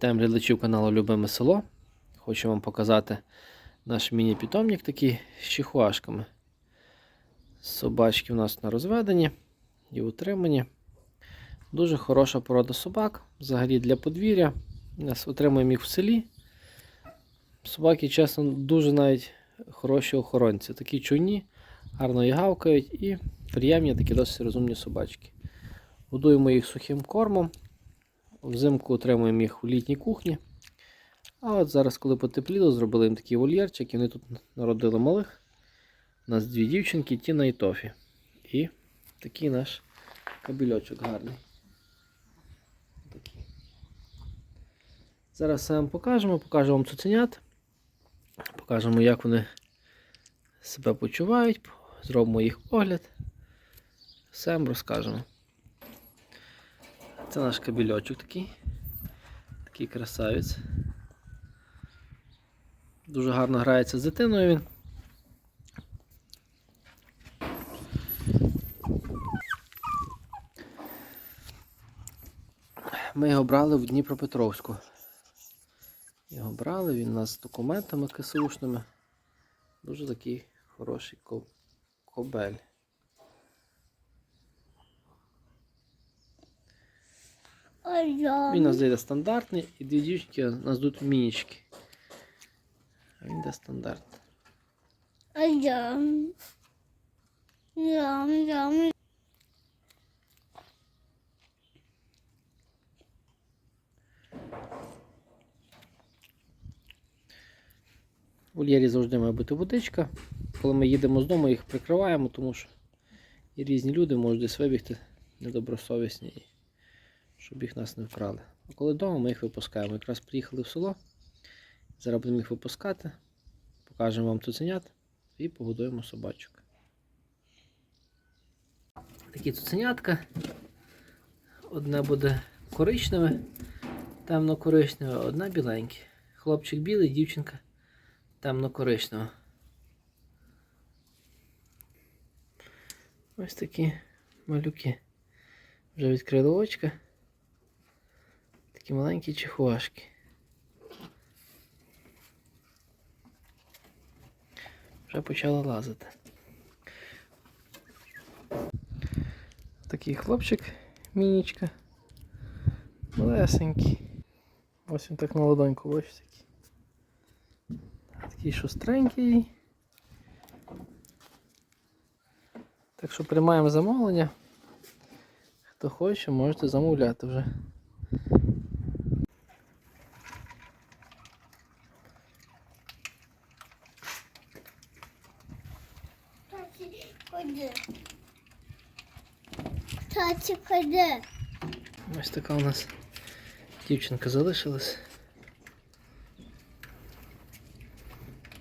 Вітаємо глядачів каналу Любиме село. Хочу вам показати наш міні-питомник такий з чихуашками. Собачки у нас на розведенні і утримані. Дуже хороша порода собак. Взагалі для подвір'я. Нас утримуємо їх в селі. Собаки, чесно, дуже навіть хороші охоронці. Такі чуйні, гарно і гавкають і приємні такі досить розумні собачки. Годуємо їх сухим кормом. Взимку утримуємо їх у літній кухні. А от зараз, коли потепліло, зробили їм такий вольєрчик, і вони тут народили малих. У нас дві дівчинки, Тіна і Тофі. І такий наш кабельочок гарний. Зараз все вам покажемо, покажемо вам цуценят. Покажемо, як вони себе почувають, зробимо їх огляд. Все вам розкажемо. Це наш кабельочок такий. Такий красавець. Дуже гарно грається з дитиною він. Ми його брали в Дніпропетровську. Його брали, він у нас з документами КСУшними. Дуже такий хороший кобель. Він у нас йде стандартний і дві дівчинки у нас йдуть мінічки. А він йде стандарт. Ям. Ям, ям. В вольєрі завжди має бути водичка. Коли ми їдемо з дому, їх прикриваємо, тому що і різні люди можуть десь вибігти недобросовісні, щоб їх нас не вкрали. А коли вдома, ми їх випускаємо. Якраз приїхали в село. Зараз будемо їх випускати, покажемо вам цуценят і погодуємо собачок. Такі цуценятка. Одне буде коричневе, темно-коричневе, одна біленьке. Хлопчик білий, дівчинка темно-коричнева. Ось такі малюки. Вже відкрили очка. Такі маленькі чихуашки. Вже почали лазити. Такий хлопчик, мінічка. Малесенький. Ось він так на ладоньку, ось такий. Такий шустренький. Так що приймаємо замовлення. Хто хоче, можете замовляти вже. ходи. Таті, ходи. Ось така у нас дівчинка залишилась.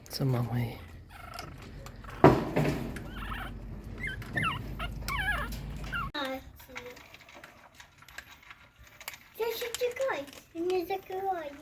Це мама її. Таті, чекай, не закривай.